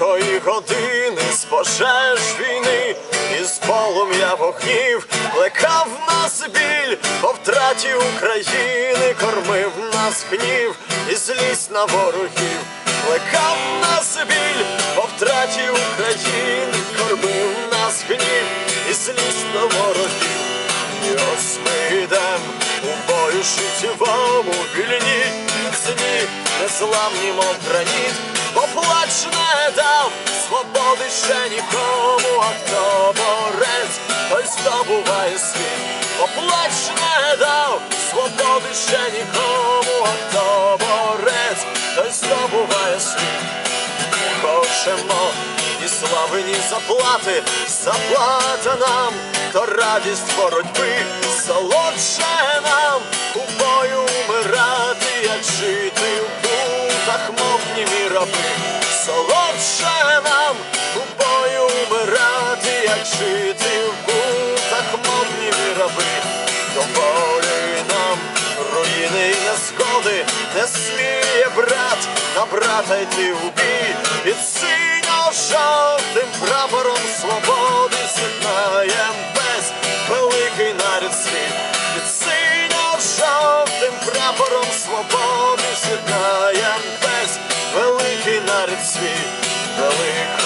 години з пожеж війни, із полум'я вогнів плекав нас біль по втраті України, кормив нас гнів і злість на ворогів, плекав нас біль по втраті України, кормив нас гнів і злість на ворогів. І ось ми йдем у бою життєвому вільні, сині незламні, мов граніт, бо плач не дав свободи ще нікому, а хто борець, той здобуває світ, бо плач не дав свободи ще нікому, а хто борець, той здобуває світ. Хочемо ні слави, ні заплати, заплата нам, то радість боротьби, солодше нам у бою до волі нам руїни і незгоди не сміє брат на брата йти у бій. Під синьо-жовтим прапором свободи з'єднаєм весь великий нарід світ. Під синьо-жовтим прапором свободи з'єднаєм весь великий нарід світ. Правду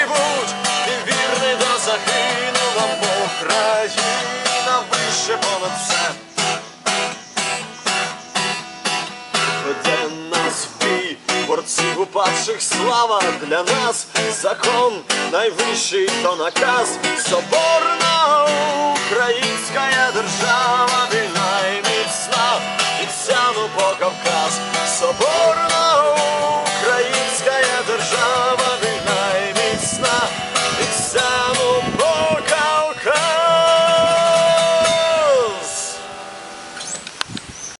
борців упавших слава для нас, закон найвищий то наказ, соборна українська держава,